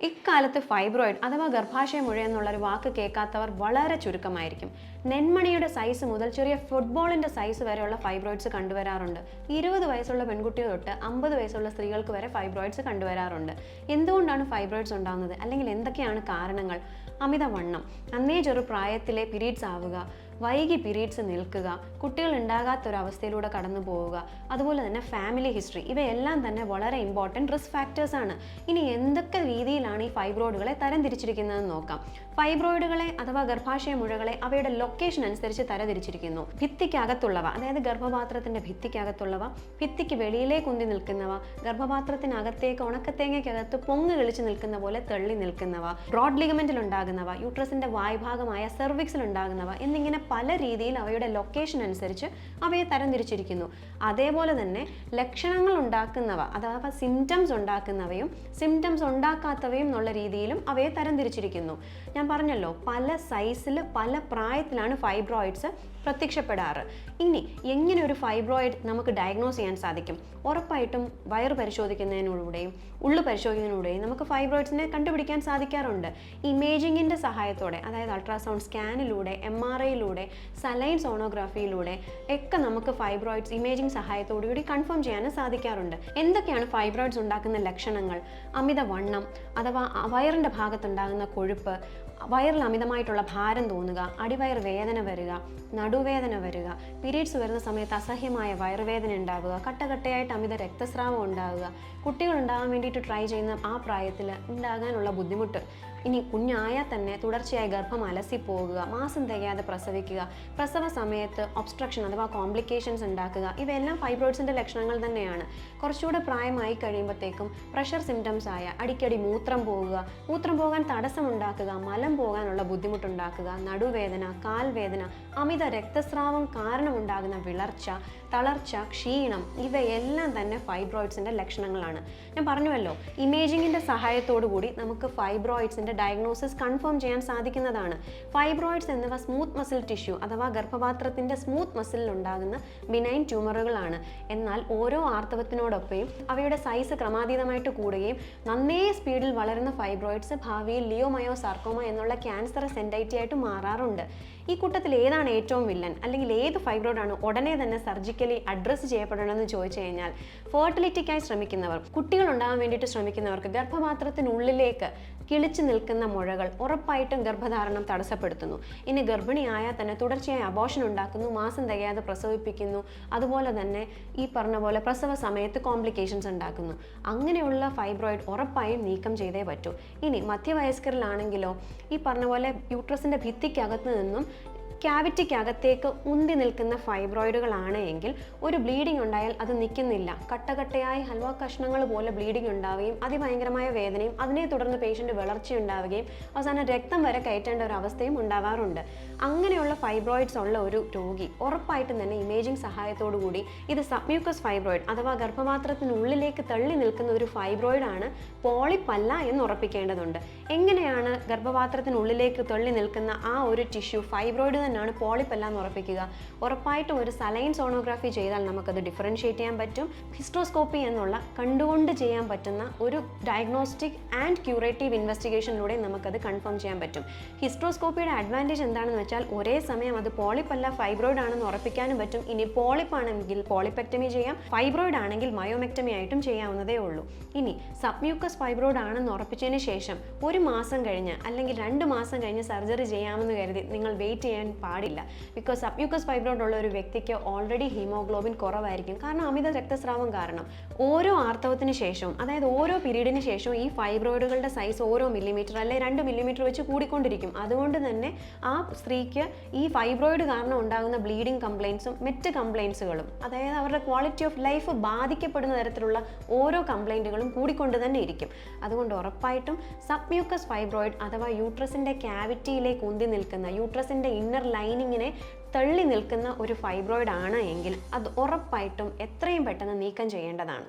ഇക്കാലത്ത് ഫൈബ്രോയിഡ് അഥവാ ഗർഭാശയ മുഴ എന്നുള്ളൊരു വാക്ക് കേൾക്കാത്തവർ വളരെ ചുരുക്കമായിരിക്കും. നെന്മണിയുടെ സൈസ് മുതൽ ചെറിയ ഫുട്ബോളിന്റെ സൈസ് വരെയുള്ള ഫൈബ്രോയിഡ്സ് കണ്ടുവരാറുണ്ട്. ഇരുപത് വയസ്സുള്ള പെൺകുട്ടി തൊട്ട് അമ്പത് വയസ്സുള്ള സ്ത്രീകൾക്ക് വരെ ഫൈബ്രോയിഡ്സ് കണ്ടുവരാറുണ്ട്. എന്തുകൊണ്ടാണ് ഫൈബ്രോയിഡ്സ് ഉണ്ടാകുന്നത്? അല്ലെങ്കിൽ എന്തൊക്കെയാണ് കാരണങ്ങൾ? അമിതവണ്ണം. അന്നേ ചെറു പ്രായത്തിലെ പീരീഡ്സ് ആവുക. വൈകി പീരീഡ്സ് നിൽക്കുക കുട്ടികൾ ഉണ്ടാകാത്തൊരവസ്ഥയിലൂടെ കടന്നു പോവുക അതുപോലെ തന്നെ ഫാമിലി ഹിസ്റ്ററി ഇവയെല്ലാം തന്നെ വളരെ ഇമ്പോർട്ടന്റ് റിസ്ക് ഫാക്ടേഴ്സ് ആണ്. ഇനി എന്തൊക്കെ രീതിയിലാണ് ഈ ഫൈബ്രോയിഡുകളെ തരംതിരിച്ചിരിക്കുന്നതെന്ന് നോക്കാം. ഫൈബ്രോയിഡുകളെ അഥവാ ഗർഭാശയ മുഴകളെ അവയുടെ ലൊക്കേഷൻ അനുസരിച്ച് തരംതിരിച്ചിരിക്കുന്നു. ഭിത്തിക്കകത്തുള്ളവ അതായത് ഗർഭപാത്രത്തിന്റെ ഭിത്തിക്കകത്തുള്ളവ ഭിത്തിക്ക് വെളിയിലേക്ക് ഉന്തി നിൽക്കുന്നവ ഗർഭപാത്രത്തിനകത്തേക്ക് ഉണക്കത്തേങ്ങയ്ക്കകത്ത് പൊങ്ങ് കളിച്ച് നിൽക്കുന്ന പോലെ തള്ളി നിൽക്കുന്നവ ബ്രോഡ് ലിഗമെന്റിൽ ഉണ്ടാകുന്നവ യൂട്രസിന്റെ വായ്ഭാഗമായ സെർവിക്സിൽ ഉണ്ടാകുന്നവ എന്നിങ്ങനെ പല രീതിയിൽ അവയുടെ ലൊക്കേഷൻ അനുസരിച്ച് അവയെ തരംതിരിച്ചിരിക്കുന്നു. അതേപോലെ തന്നെ ലക്ഷണങ്ങൾ ഉണ്ടാക്കുന്നവ അഥവാ സിംറ്റംസ് ഉണ്ടാക്കുന്നവയും സിംറ്റംസ് ഉണ്ടാക്കാത്തവയും എന്നുള്ള രീതിയിലും അവയെ തരംതിരിച്ചിരിക്കുന്നു. ഞാൻ പറഞ്ഞല്ലോ പല സൈസിൽ പല പ്രായത്തിലാണ് ഫൈബ്രോയിഡ്സ് പ്രത്യക്ഷപ്പെടാറ്. ഇനി എങ്ങനെ ഒരു ഫൈബ്രോയിഡ് നമുക്ക് ഡയഗ്നോസ് ചെയ്യാൻ സാധിക്കും? ഉറപ്പായിട്ടും വയറ് പരിശോധിക്കുന്നതിനൂടെയും ഉള്ളു പരിശോധിക്കുന്നതിലൂടെയും നമുക്ക് ഫൈബ്രോയിഡ്സിനെ കണ്ടുപിടിക്കാൻ സാധിക്കാറുണ്ട്. ഇമേജിങ്ങിന്റെ സഹായത്തോടെ അതായത് അൾട്രാസൗണ്ട് സ്കാനിലൂടെ എം ആർ ഐയിലൂടെ സലൈൻ സോണോഗ്രാഫിയിലൂടെ ഒക്കെ നമുക്ക് ഫൈബ്രോയിഡ്സ് ഇമേജിംഗ് സഹായത്തോടു കൂടി കൺഫേം ചെയ്യാനും സാധിക്കാറുണ്ട്. എന്തൊക്കെയാണ് ഫൈബ്രോയിഡ്സ് ഉണ്ടാക്കുന്ന ലക്ഷണങ്ങൾ? അമിത വണ്ണം അഥവാ വയറിന്റെ ഭാഗത്തുണ്ടാകുന്ന കൊഴുപ്പ് വയറിൽ അമിതമായിട്ടുള്ള ഭാരം തോന്നുക അടിവയർ വേദന വരിക നടുവേദന വരിക പീരീഡ്സ് വരുന്ന സമയത്ത് അസഹ്യമായ വയറുവേദന ഉണ്ടാവുക കട്ടകട്ടയായിട്ട് അമിത രക്തസ്രാവം ഉണ്ടാവുക കുട്ടികൾ ഉണ്ടാകാൻ വേണ്ടിയിട്ട് ട്രൈ ചെയ്യുന്ന ആ പ്രായത്തിൽ ഉണ്ടാകാനുള്ള ബുദ്ധിമുട്ട്. ഇനി കുഞ്ഞായാൽ തന്നെ തുടർച്ചയായി ഗർഭം അലസി പോകുക മാസം തികയാതെ പ്രസവിക്കുക പ്രസവ സമയത്ത് ഒബ്സ്ട്രക്ഷൻ അഥവാ കോംപ്ലിക്കേഷൻസ് ഉണ്ടാക്കുക ഇവയെല്ലാം ഫൈബ്രോയിഡ്സിന്റെ ലക്ഷണങ്ങൾ തന്നെയാണ്. കുറച്ചുകൂടെ പ്രായമായി കഴിയുമ്പോഴത്തേക്കും പ്രഷർ സിംറ്റംസ് ആയ അടിക്കടി മൂത്രം പോകുക മൂത്രം പോകാൻ തടസ്സമുണ്ടാക്കുക മലം പോകാനുള്ള ബുദ്ധിമുട്ടുണ്ടാക്കുക നടുവേദന കാൽവേദന അമിത രക്തസ്രാവം കാരണമുണ്ടാകുന്ന വിളർച്ച തളർച്ച ക്ഷീണം ഇവയെല്ലാം തന്നെ ഫൈബ്രോയിഡ്സിന്റെ ലക്ഷണങ്ങളാണ്. ഞാൻ പറഞ്ഞുവല്ലോ ഇമേജിങ്ങിന്റെ സഹായത്തോടു കൂടി നമുക്ക് ഫൈബ്രോയിഡ്സിന്റെ ഡയഗ്നോസിസ് കൺഫേം ചെയ്യാൻ സാധിക്കുന്നതാണ്. ഫൈബ്രോയിഡ്സ് എന്നിവ സ്മൂത്ത് മസിൽ ടിഷ്യൂ അഥവാ ഗർഭപാത്രത്തിന്റെ സ്മൂത്ത് മസിലിൽ ഉണ്ടാകുന്ന ബിനൈൻ ട്യൂമറുകളാണ് എന്നാൽ ഓരോ ആർത്തവത്തിനോടൊപ്പം അവയുടെ സൈസ് ക്രമാതീതമായിട്ട് കൂടുകയും നന്നേ സ്പീഡിൽ വളരുന്ന ഫൈബ്രോയിഡ്സ് ഭാവിയിൽ ലിയോമയോ സാർക്കോമ എന്നുള്ള ക്യാൻസർ സെൻഡൈറ്റി ആയിട്ട് മാറാറുണ്ട്. ഈ കൂട്ടത്തിൽ ഏതാണ് ഏറ്റവും വില്ലൻ അല്ലെങ്കിൽ ഏത് ഫൈബ്രോയിഡാണ് ഉടനെ തന്നെ സർജിക്കലി അഡ്രസ്സ് ചെയ്യപ്പെടണമെന്ന് ചോദിച്ചു കഴിഞ്ഞാൽ ഫെർട്ടിലിറ്റിക്കായി ശ്രമിക്കുന്നവർ കുട്ടികൾ ഉണ്ടാകാൻ വേണ്ടിയിട്ട് ശ്രമിക്കുന്നവർക്ക് ഗർഭപാത്രത്തിനുള്ളിലേക്ക് കിളിച്ചു നിൽക്കുന്ന മുഴകൾ ഉറപ്പായിട്ടും ഗർഭധാരണം തടസ്സപ്പെടുത്തുന്നു. ഇനി ഗർഭിണിയായാൽ തന്നെ തുടർച്ചയായി അബോഷൻ ഉണ്ടാക്കുന്നു മാസം തികയാതെ പ്രസവിപ്പിക്കുന്നു. അതുപോലെ തന്നെ ഈ പറഞ്ഞ പോലെ പ്രസവ സമയത്ത് കോംപ്ലിക്കേഷൻസ് ഉണ്ടാക്കുന്നു. അങ്ങനെയുള്ള ഫൈബ്രോയിഡ് ഉറപ്പായും നീക്കം ചെയ്തേ പറ്റൂ. ഇനി മധ്യവയസ്കരിലാണെങ്കിലോ ഈ പറഞ്ഞ പോലെ യൂട്രസിന്റെ ഭിത്തിക്കകത്ത് നിന്നും ക്യാവിറ്റിക്കകത്തേക്ക് ഉന്തി നിൽക്കുന്ന ഫൈബ്രോയിഡുകളാണ് എങ്കിൽ ഒരു ബ്ലീഡിംഗ് ഉണ്ടായാൽ അത് നിൽക്കുന്നില്ല. കട്ടകട്ടയായി ഹൽവ കഷ്ണങ്ങൾ പോലെ ബ്ലീഡിംഗ് ഉണ്ടാവുകയും അതിഭയങ്കരമായ വേദനയും അതിനെ തുടർന്ന് പേഷ്യന്റ് വളർച്ച ഉണ്ടാവുകയും അവസാനം രക്തം വരെ കയറ്റേണ്ട ഒരു അവസ്ഥയും ഉണ്ടാവാറുണ്ട്. അങ്ങനെയുള്ള ഫൈബ്രോയിഡ്സ് ഉള്ള ഒരു രോഗി ഉറപ്പായിട്ടും തന്നെ ഇമേജിംഗ് സഹായത്തോടു കൂടി ഇത് സബ്മ്യൂക്കസ് ഫൈബ്രോയിഡ് അഥവാ ഗർഭപാത്രത്തിനുള്ളിലേക്ക് തള്ളി നിൽക്കുന്ന ഒരു ഫൈബ്രോയിഡ് ആണ് പോളിപ്പല്ല എന്ന് ഉറപ്പിക്കേണ്ടതുണ്ട്. എങ്ങനെയാണ് ഗർഭപാത്രത്തിനുള്ളിലേക്ക് തള്ളി നിൽക്കുന്ന ആ ഒരു ടിഷ്യൂ ഫൈബ്രോയിഡ് തന്നെയാണ് അല്ല എന്ന് ഉറപ്പിക്കുക. ഉറപ്പായിട്ടും ഒരു സലൈൻ സോണോഗ്രാഫി ചെയ്താൽ നമുക്കത് ഡിഫറൻഷ്യേറ്റ് ചെയ്യാൻ പറ്റും. ഹിസ്ട്രോസ്കോപ്പി എന്നുള്ള കണ്ടുകൊണ്ട് ചെയ്യാൻ പറ്റുന്ന ഒരു ഡയഗ്നോസ്റ്റിക് ആൻഡ് ക്യൂറേറ്റീവ് ഇൻവെസ്റ്റിഗേഷനിലൂടെ നമുക്കത് കൺഫേം ചെയ്യാൻ പറ്റും. ഹിസ്ട്രോസ്കോപ്പിയുടെ അഡ്വാന്റേജ് എന്താണെന്ന് വെച്ചാൽ ഒരേ സമയം അത് പോളിപ്പല്ല ഫൈബ്രോയിഡ് ആണെന്ന് ഉറപ്പിക്കാനും പറ്റും. ഇനി പോളിപ്പ് ആണെങ്കിൽ പോളിപ്പെക്ടമി ചെയ്യാം. ഫൈബ്രോയിഡ് ആണെങ്കിൽ മയോമെക്ടമി ആയിട്ടും ചെയ്യാവുന്നതേ ഉള്ളൂ. ഇനി സബ്മ്യൂക്കസ് ഫൈബ്രോയിഡ് ആണെന്ന് ഉറപ്പിച്ചതിന് ശേഷം ഒരു മാസം കഴിഞ്ഞ് അല്ലെങ്കിൽ രണ്ട് മാസം കഴിഞ്ഞ് സർജറി ചെയ്യാമെന്ന് കരുതി നിങ്ങൾ വെയിറ്റ് ചെയ്യാൻ പാടില്ല. ബിക്കോസ് സബ്മ്യൂക്കസ് ഫൈബ്രോയിഡ് ഉള്ള ഒരു വ്യക്തിക്ക് ഓൾറെഡി ഹീമോഗ്ലോബിൻ കുറവായിരിക്കും. കാരണം അമിത രക്തസ്രാവം കാരണം ഓരോ ആർത്തവത്തിന് ശേഷവും അതായത് ഓരോ പീരീഡിന് ശേഷവും ഈ ഫൈബ്രോയിഡുകളുടെ സൈസ് ഓരോ മില്ലിമീറ്റർ അല്ലെങ്കിൽ രണ്ട് മില്ലിമീറ്റർ വെച്ച് കൂടിക്കൊണ്ടിരിക്കും. അതുകൊണ്ട് തന്നെ ആ സ്ത്രീക്ക് ഈ ഫൈബ്രോയിഡ് കാരണം ഉണ്ടാകുന്ന ബ്ലീഡിംഗ് കംപ്ലയിൻസും മറ്റ് കംപ്ലയിൻസുകളും അതായത് അവരുടെ ക്വാളിറ്റി ഓഫ് ലൈഫ് ബാധിക്കപ്പെടുന്ന തരത്തിലുള്ള ഓരോ കംപ്ലയിന്റുകളും കൂടിക്കൊണ്ട് തന്നെ ഇരിക്കും. അതുകൊണ്ട് ഉറപ്പായിട്ടും സബ്മ്യൂക്കസ് ഫൈബ്രോയിഡ് അഥവാ യൂട്രസിന്റെ ക്യാവിറ്റിയിലേക്ക് ഉന്തി നിൽക്കുന്ന യൂട്രസിന്റെ ഇന്നർ ലൈനിങ്ങിനെ തള്ളി നിൽക്കുന്ന ഒരു ഫൈബ്രോയിഡ് ആണ് എങ്കിൽ അത് ഉറപ്പായിട്ടും എത്രയും പെട്ടെന്ന് നീക്കം ചെയ്യേണ്ടതാണ്.